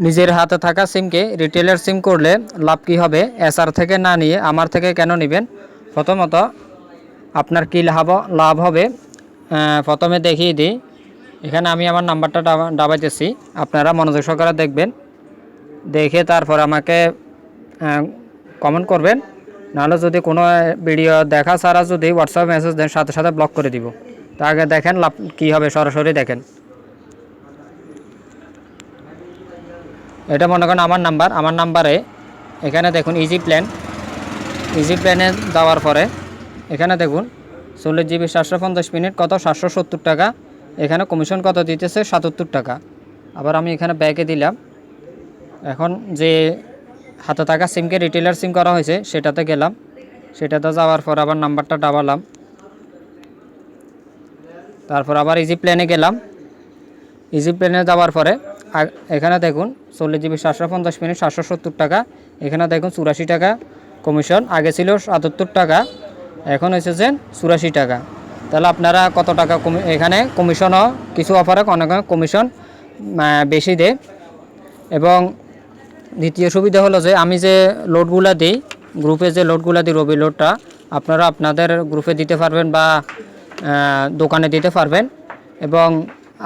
নিজের হাতে থাকা সিমকে রিটেলের সিম করলে লাভ কী হবে? এসআর থেকে না নিয়ে আমার থেকে কেন নেবেন? প্রথমত আপনার কী লাভ লাভ হবে? প্রথমে দেখিয়ে দিই। এখানে আমি আমার নাম্বারটা ডাবা- ডাবাইতেছি। আপনারা মনোযোগ সহকারে দেখবেন। দেখে তারপর আমাকে কমেন্ট করবেন। নাহলে যদি কোনো ভিডিও দেখা ছাড়া যদি হোয়াটসঅ্যাপ মেসেজ দেন, সাথে সাথে ব্লক করে দিব। তা আগে দেখেন লাভ কী হবে, সরাসরি দেখেন। এটা মনে করেন আমার নাম্বার। আমার নাম্বারে এখানে দেখুন ইজি প্ল্যান ইজি প্ল্যানে যাওয়ার পরে এখানে দেখুন, চল্লিশ জিবি সাতশো পঞ্চাশ মিনিট কত? সাতশো সত্তর টাকা। এখানে কমিশন কত দিতেছে? সাতাত্তর টাকা। আবার আমি এখানে ব্যাগে দিলাম। এখন যে হাতে থাকা সিমকে রিটেলার সিম করা হয়েছে, সেটাতে গেলাম। সেটাতে যাওয়ার পর আবার নাম্বারটা ডাবালাম। তারপর আবার ইজি প্ল্যানে গেলাম। ইজি প্লেনে যাওয়ার পরে এখানে দেখুন চল্লিশ জিবি সাতশো পঞ্চাশ মিনিট সাতশো সত্তর টাকা। এখানে দেখুন চুরাশি টাকা কমিশন, আগে ছিল সাতাত্তর টাকা, এখন এসেছে চুরাশি টাকা। তাহলে আপনারা কত টাকা কমি, এখানে কমিশনও কিছু অফারে অনেক কমিশন বেশি দেয়। এবং দ্বিতীয় সুবিধা হলো যে আমি যে লোডগুলো দিই গ্রুপে যে লোডগুলো দিই, রবি লোডটা, আপনারা আপনাদের গ্রুপে দিতে পারবেন বা দোকানে দিতে পারবেন। এবং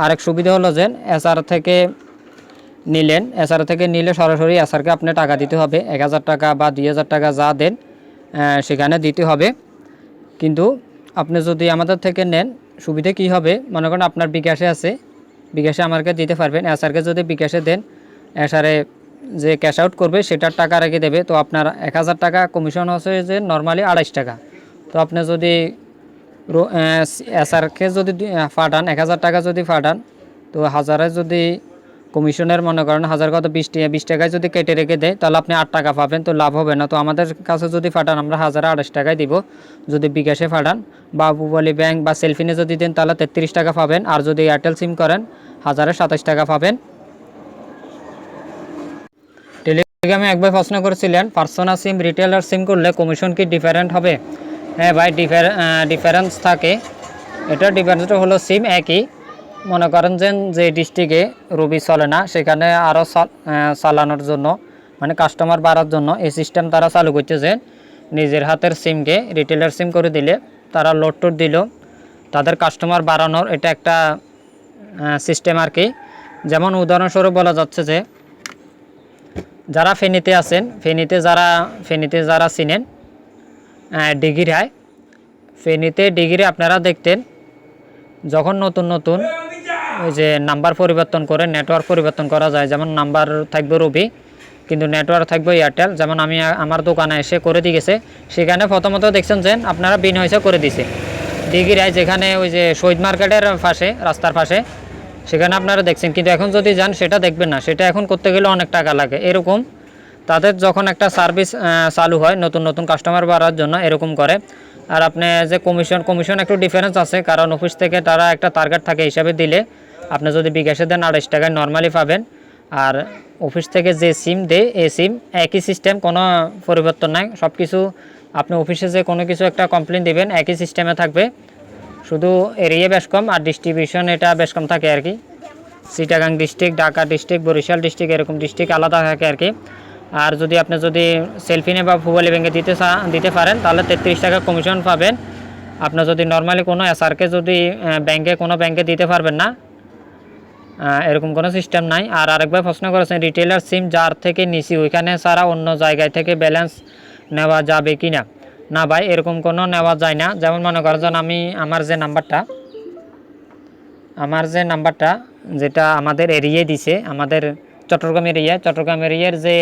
আরেক সুবিধা হলো যে এসআর থেকে নিলেন। এসআর থেকে নিলে সরাসরি এসআরকে আপনি টাকা দিতে হবে। এক হাজার টাকা বা দুই হাজার টাকা যা দেন সেখানে দিতে হবে। কিন্তু আপনি যদি আমাদের থেকে নেন, সুবিধা কি হবে? মনে করেন আপনার বিকাশে আছে। বিকাশে আমাকে দিতে পারবেন। এসআরকে যদি বিকাশে দেন এসআরে যে ক্যাশ আউট করবে, সেটার টাকা রেখে দেবে। তো আপনার এক হাজার টাকা কমিশন হচ্ছে যে নর্মালি আড়াইশ টাকা। তো আপনি যদি এসআরকে যদি পাঠান, এক হাজার টাকা যদি পাঠান, তো হাজারে যদি কমিশনের মনে করেন হাজার কত বিশ টাকা, বিশ টাকায় যদি কেটে রেখে দেয়, তাহলে আপনি আট টাকা পাবেন, তো লাভ হবে না। তো আমাদের কাছে যদি পাঠান আমরা হাজার আড়াইশ টাকায় দিব। যদি বিকাশে পাঠান বা বুবালি ব্যাংক বা সেলফিনে যদি দেন, তাহলে তেত্রিশ টাকা পাবেন। আর যদি এয়ারটেল সিম করেন, হাজারে সাতাশ টাকা পাবেন। টেলিগ্রামে একবার প্রশ্ন করেছিলেন পার্সোনাল সিম, রিটেলার সিম করলে কমিশন কি ডিফারেন্ট হবে? হ্যাঁ ভাই ডিফারেন্স থাকে। এটা ডিফারেন্সটা হলো সিম একই। মনে করেন যে যে ডিস্ট্রিক্টে রবি চলে না, সেখানে আরও চালানোর জন্য মানে কাস্টমার বাড়ার জন্য এই সিস্টেম তারা চালু করতেছে নিজের হাতের সিমকে রিটেলার সিম করে দিলে তারা লোড টোড দিল। তাদের কাস্টমার বাড়ানোর এটা একটা সিস্টেম আর কি। যেমন উদাহরণস্বরূপ বলা যাচ্ছে যে, যারা ফেনীতে আছেন, ফেনীতে যারা ফেনীতে যারা চিনেন ডিগিরায় ফেনীতে ডিগিরে আপনারা দেখতেন, যখন নতুন নতুন ওই যে নাম্বার পরিবর্তন করে নেটওয়ার্ক পরিবর্তন করা যায়। যেমন নাম্বার থাকবে রবি, কিন্তু নেটওয়ার্ক থাকবে এয়ারটেল। যেমন আমি আমার দোকানে এসে করে দিয়ে গেছে। সেখানে প্রথমত দেখছেন যে আপনারা বিন হয়েছে করে দিছে। ডিগিরায় যেখানে ওই যে শহীদ মার্কেটের পাশে, রাস্তার পাশে, সেখানে আপনারা দেখছেন। কিন্তু এখন যদি যান, সেটা দেখবেন না। সেটা এখন করতে গেলে অনেক টাকা লাগে। এরকম তাদের যখন একটা সার্ভিস চালু হয়, নতুন নতুন কাস্টমার বাড়ার জন্য এরকম করে। আর আপনি যে কমিশন কমিশন একটু ডিফারেন্স আছে, কারণ অফিস থেকে তারা একটা টার্গেট থাকে হিসাবে দিলে আপনি যদি বিকাশে দেন আড়াইশ টাকায় নর্মালি পাবেন। আর অফিস থেকে যে সিম দেয়, এই সিম একই সিস্টেম কোনো পরিবর্তন নাই। সব কিছু আপনি অফিসে যে কোনো কিছু একটা কমপ্লেন দিবেন, একই সিস্টেমে থাকবে। শুধু এরিয়া বেশ কম আর ডিস্ট্রিবিউশন এটা বেশ কম থাকে আর কি। Chittagong district Dhaka district Barishal district এরকম ডিস্ট্রিক্ট আলাদা থাকে আর কি। আর যদি আপনি যদি সেলফিনে বা ফুবালি ব্যাংকে দিতে দিতে পারেন, তাহলে তেত্রিশ টাকা কমিশন পাবেন। আপনার যদি নর্মালি কোনো এসআরকে যদি ব্যাংকে কোনো ব্যাংকে দিতে পারবেন না এরকম কোনো সিস্টেম নাই। আর আরেকবার প্রশ্ন করেছেন রিটেলার সিম যার থেকে নিছি, ওইখানে ছাড়া অন্য জায়গায় থেকে ব্যালেন্স নেওয়া যাবে কি না না ভাই, এরকম কোনো নেওয়া যায় না। যেমন মনে করেন আমি, আমার যে নাম্বারটা আমার যে নাম্বারটা যেটা আমাদের এরিয়ায় দিছে, আমাদের চট্টগ্রাম এরিয়া চট্টগ্রাম এরিয়ার যে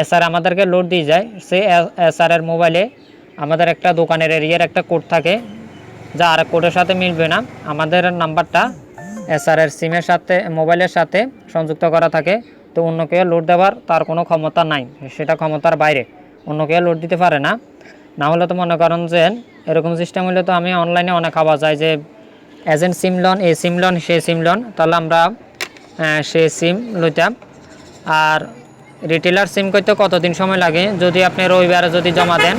এসআর আমাদেরকে লোড দিয়ে যায়। সেই এসআর এর মোবাইলে আমাদের একটা দোকানের এরিয়ার একটা কোড থাকে, যা আর কোডের সাথে মিলবে না। আমাদের নাম্বারটা এসআর এর সিমের সাথে মোবাইলের সাথে সংযুক্ত করা থাকে। তো অন্য কেউ লোড দেওয়ার তার কোনো ক্ষমতা নাই, সেটা ক্ষমতার বাইরে। অন্য কেউ লোড দিতে পারে না। না হলে তো মনে করেন যে এরকম সিস্টেম হলে তো আমি অনলাইনে অনেক পাওয়া যায় যে এজেন্ট সিম লন এ সিম লন সে সিম লন তাহলে আমরা সে সিম লইতাম। আর রিটেলার সিম করতে কতদিন সময় লাগে? যদি আপনি রবিবারে যদি জমা দেন,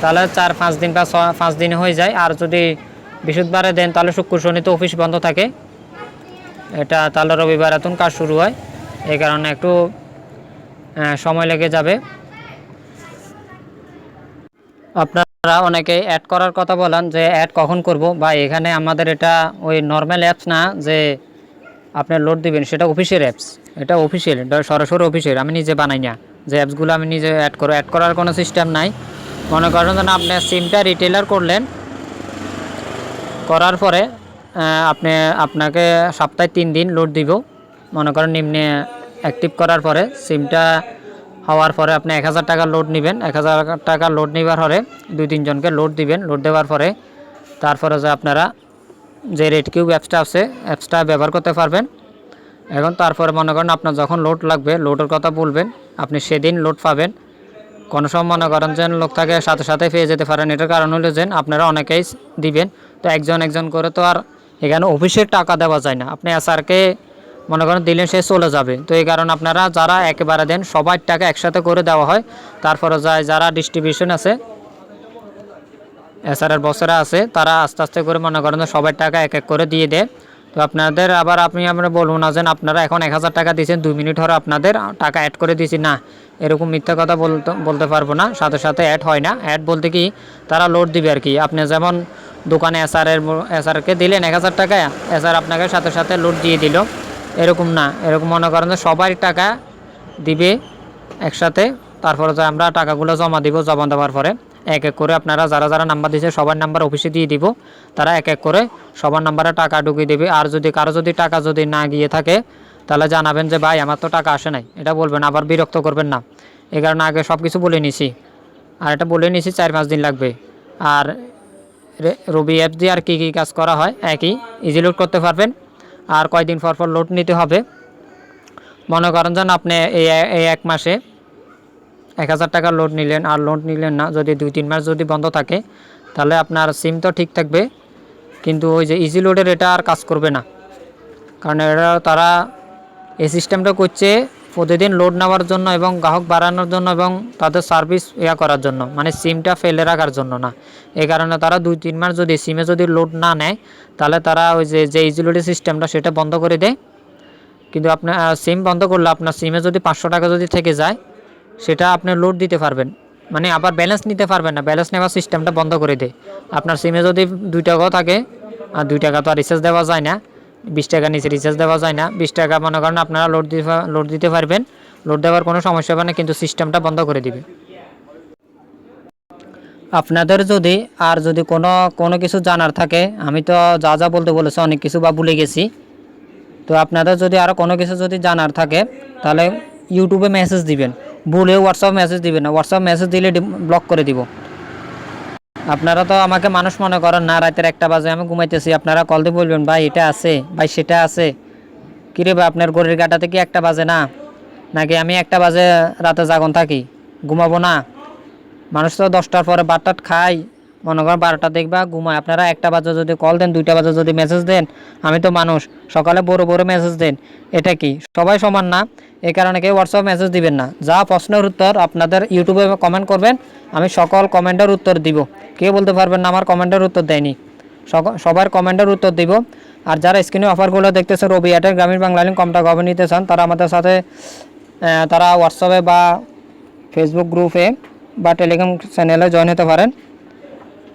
তাহলে চার, পাঁচ দিন বা ছ পাঁচ দিনে হয়ে যায়। আর যদি বৃহস্পতিবারে দেন, তাহলে শুক্র, শনি তো অফিস বন্ধ থাকে। এটা তাহলে রবিবার এতন কাজ শুরু হয়। এই কারণে একটু সময় লেগে যাবে। আপনারা অনেকে অ্যাড করার কথা বলেন যে অ্যাড কখন করব? বা এখানে আমাদের এটা ওই নর্মাল অ্যাপস না যে আপনি লোড দিবেন, সেটা অফিসিয়াল অ্যাপস এটা অফিসিয়াল এটা সরাসরি অফিসিয়াল আমি নিজে বানাই না। যে অ্যাপসগুলো আমি নিজে অ্যাড করো অ্যাড করার কোনো সিস্টেম নাই। মনে করেন যেন আপনার সিমটা রিটেলার করলেন, করার পরে আপনি আপনাকে সপ্তাহে তিন দিন লোড দিব। মনে করেন নিম্নে অ্যাক্টিভ করার পরে সিমটা হওয়ার পরে আপনি এক হাজার টাকা লোড নেবেন। এক হাজার টাকা লোড নেবার পরে দুই, তিনজনকে লোড দিবেন। লোড দেওয়ার পরে, তারপরে যে আপনারা যে রেড কিউব অ্যাপসটা আছে অ্যাপসটা ব্যবহার করতে পারবেন। এখন তারপরে মনে করেন আপনার যখন লোড লাগবে লোডের কথা বলবেন, আপনি সেদিন লোড পাবেন। কোনো সময় মনে করেন যে লোক থাকে সাথে সাথে পেয়ে যেতে পারেন। এটার কারণ হলো যে আপনারা অনেকেই দিবেন। তো একজন একজন করে তো আর এখানে অফিসের টাকা দেওয়া যায় না। আপনি এসআরকে মনে করেন দিলেন সে চলে যাবে। তো এই কারণে আপনারা যারা একেবারে দেন সবার টাকা একসাথে করে দেওয়া হয়। তারপরে যায় যারা ডিস্ট্রিবিউশন আছে এসআরের বছরে আছে, তারা আস্তে আস্তে করে মনে করেন যে সবার টাকা এক এক করে দিয়ে দেয়। তো আপনাদের আবার আপনি আমরা বলব না যে আপনারা এখন এক হাজার টাকা দিয়েছেন, দুই মিনিট হরে আপনাদের টাকা অ্যাড করে দিয়েছি। না, এরকম মিথ্যা কথা বলতে বলতে পারব না, সাথে সাথে অ্যাড হয় না। অ্যাড বলতে কি, তারা লোড দিবে আর কি। আপনি যেমন দোকানে এসআরের এসআরকে দিলেন এক হাজার টাকা, এসআর আপনাকে সাথে সাথে লোড দিয়ে দিল। এরকম না, এরকম মনে করেন যে সবার টাকা দিবে একসাথে, তারপরে আমরা টাকাগুলো জমা দিব জমা দেওয়ার পরে। এক এক করে আপনারা যারা যারা নাম্বার দিয়েছে, সবার নাম্বার অফিসে দিয়ে দিব। তারা এক এক করে সবার নাম্বারে টাকা ঢুকিয়ে দেবে। আর যদি কারও যদি টাকা যদি না গিয়ে থাকে, তাহলে জানাবেন যে, ভাই, আমার তো টাকা আসে নাই। এটা বলবেন, আবার বিরক্ত করবেন না। এই কারণে আগে সব কিছু বলে নিছি। আর এটা বলে নিছি, চার পাঁচ দিন লাগবে। আর রবি অ্যাপ দিয়ে আর কী কী কাজ করা হয়, একই। ইজি লোড করতে পারবেন। আর কয়দিন পর পর লোড নিতে হবে। মনে করেন যেন আপনি এই এক মাসে এক হাজার টাকা লোড নিলেন, আর লোড নিলেন না, যদি দুই তিন মাস যদি বন্ধ থাকে, তাহলে আপনার সিম তো ঠিক থাকবে, কিন্তু ওই যে ইজি লোডের এটা আর কাজ করবে না। কারণ এটা তারা এই সিস্টেমটা করছে প্রতিদিন লোড নেওয়ার জন্য এবং গ্রাহক বাড়ানোর জন্য এবং তাদের সার্ভিস ইয়া করার জন্য মানে সিমটা ফেলে রাখার জন্য না। এই কারণে তারা দুই তিন মাস যদি সিমে যদি লোড না নেয়, তাহলে তারা ওই যে যে ইজি লোডের সিস্টেমটা সেটা বন্ধ করে দেয়। কিন্তু আপনার সিম বন্ধ করলে আপনার সিমে যদি পাঁচশো টাকা যদি থেকে যায় সেটা আপনি লোড দিতে পারবেন। মানে আবার ব্যালেন্স নিতে পারবেন না। ব্যালেন্স নেওয়ার সিস্টেমটা বন্ধ করে দেয় আপনার সিমে যদি দুই টাকাও থাকে, আর দুই টাকা তো আর রিচার্জ দেওয়া যায় না। বিশ টাকা নিচে রিচার্জ দেওয়া যায় না। বিশ টাকা মনে করেন আপনারা লোড দিতে লোড দিতে পারবেন। লোড দেওয়ার কোনো সমস্যা হবে না, কিন্তু সিস্টেমটা বন্ধ করে দিবে। আপনাদের যদি আর যদি কোনো কোনো কিছু জানার থাকে, আমি তো যা যা বলতে বলেছি, অনেক কিছু বা ভুলে গেছি। তো আপনাদের যদি আরও কোনো কিছু যদি জানার থাকে, তাহলে ইউটিউবে মেসেজ দিবেন। ভুলেও হোয়াটসঅ্যাপ মেসেজ দিবে না। হোয়াটসঅ্যাপ মেসেজ দিলে ব্লক করে দিব। আপনারা তো আমাকে মানুষ মনে করেন, না, রাতের একটা বাজে আমি ঘুমাইতেছি। আপনারা কল দিয়ে বলবেন, ভাই, এটা আছে, ভাই, সেটা আছে। কিরে ভাই, আপনার গড়ির কাটাতে কি একটা বাজে না? নাকি আমি একটা বাজে রাতে জাগন থাকি? ঘুমাবো না? মানুষ তো দশটার পরে বাটটাট খাই মনে করেন বারোটা দেখবা, ঘুমায়। আপনারা একটা বাজে যদি কল দেন, দুইটা বাজে যদি মেসেজ দেন, আমি তো মানুষ। সকালে বড় বড় মেসেজ দেন। এটা কি? সবাই সমান না? এই কারণে কেউ হোয়াটসঅ্যাপ মেসেজ দিবেন না। যা প্রশ্নের উত্তর আপনাদের ইউটিউবে কমেন্ট করবেন, আমি সকল কমেন্টের উত্তর দিব। কেউ বলতে পারবেন না, আমার কমেন্টের উত্তর দেয়নি। সবার কমেন্টের উত্তর দিব। আর যারা স্ক্রিনে অফারগুলো দেখতেছেন, রবি এয়ারটেল গ্রামীণ বাংলা লিঙ্ক কমটা গভে নিতে চান, তারা আমাদের সাথে তারা হোয়াটসঅ্যাপে বা ফেসবুক গ্রুপে বা টেলিগ্রাম চ্যানেলে জয়েন হতে পারেন।